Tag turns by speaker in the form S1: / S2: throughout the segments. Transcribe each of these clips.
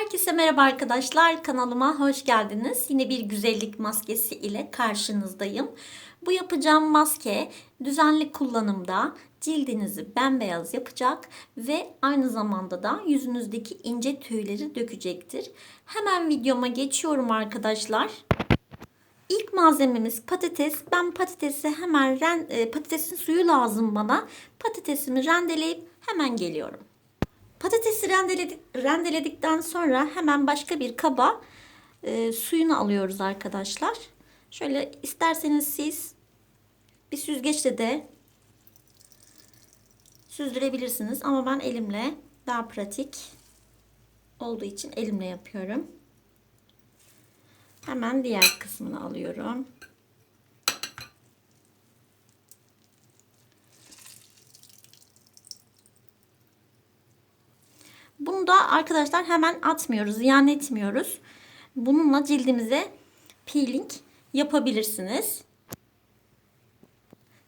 S1: Herkese merhaba arkadaşlar. Kanalıma hoş geldiniz. Yine bir güzellik maskesi ile karşınızdayım. Bu yapacağım maske düzenli kullanımda cildinizi bembeyaz yapacak ve aynı zamanda da yüzünüzdeki ince tüyleri dökecektir. Hemen videoma geçiyorum arkadaşlar. İlk malzememiz patates. Ben patatesi hemen e, patatesin suyu lazım bana. Patatesimi rendeleyip hemen geliyorum. Patatesi rendeledik, rendeledikten sonra hemen başka bir kaba e, suyunu alıyoruz arkadaşlar. Şöyle isterseniz siz bir süzgeçle de süzdürebilirsiniz. Ama ben elimle daha pratik olduğu için elimle yapıyorum. Hemen diğer kısmını alıyorum. Bunu da arkadaşlar hemen atmıyoruz, ziyan etmiyoruz. Bununla cildimize peeling yapabilirsiniz.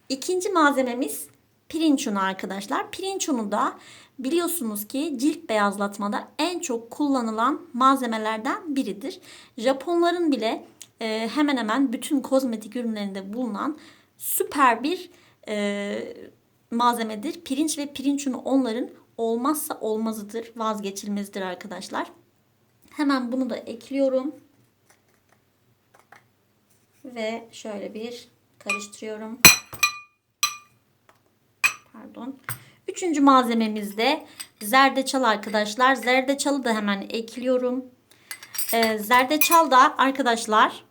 S1: İkinci malzememiz pirinç unu arkadaşlar. Pirinç unu da biliyorsunuz ki cilt beyazlatmada en çok kullanılan malzemelerden biridir. Japonların bile e, hemen hemen bütün kozmetik ürünlerinde bulunan süper bir e, malzemedir. Pirinç ve pirinç unu onların olmazsa olmazıdır, vazgeçilmezdir arkadaşlar. Hemen bunu da ekliyorum. Ve şöyle bir karıştırıyorum. Pardon. Üçüncü malzememiz de zerdeçal arkadaşlar. Zerdeçalı da hemen ekliyorum. Ee, zerdeçal da arkadaşlar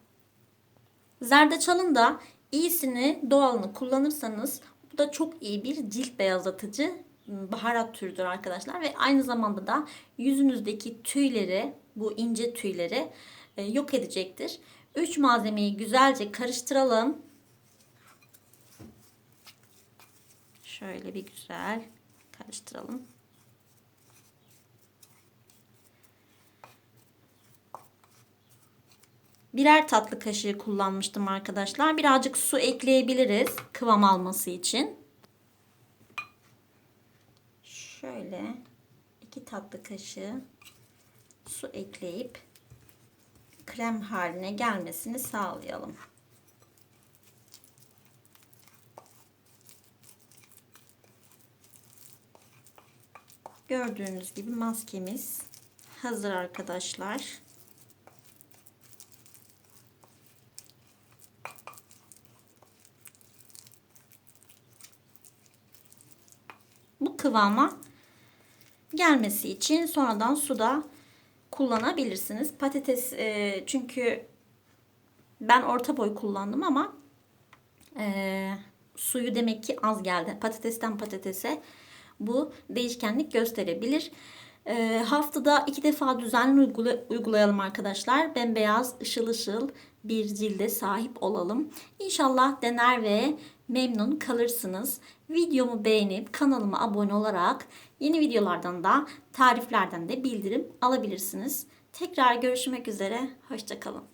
S1: zerdeçalın da iyisini doğalını kullanırsanız bu da çok iyi bir cilt beyazlatıcı baharat türüdür arkadaşlar ve aynı zamanda da yüzünüzdeki tüyleri bu ince tüyleri e, yok edecektir. 3 malzemeyi güzelce karıştıralım. Şöyle bir güzel karıştıralım. Birer tatlı kaşığı kullanmıştım arkadaşlar. Birazcık su ekleyebiliriz kıvam alması için. Şöyle iki tatlı kaşığı su ekleyip krem haline gelmesini sağlayalım. Gördüğünüz gibi maskemiz hazır arkadaşlar. Bu kıvama gelmesi için sonradan suda kullanabilirsiniz. Patates e, çünkü ben orta boy kullandım ama e, suyu demek ki az geldi. Patatesten patatese bu değişkenlik gösterebilir. E, haftada iki defa düzenli uygula, uygulayalım arkadaşlar. Bembeyaz, ışıl ışıl bir cilde sahip olalım. İnşallah dener ve memnun kalırsınız. Videomu beğenip kanalıma abone olarak yeni videolardan da tariflerden de bildirim alabilirsiniz. Tekrar görüşmek üzere. Hoşçakalın.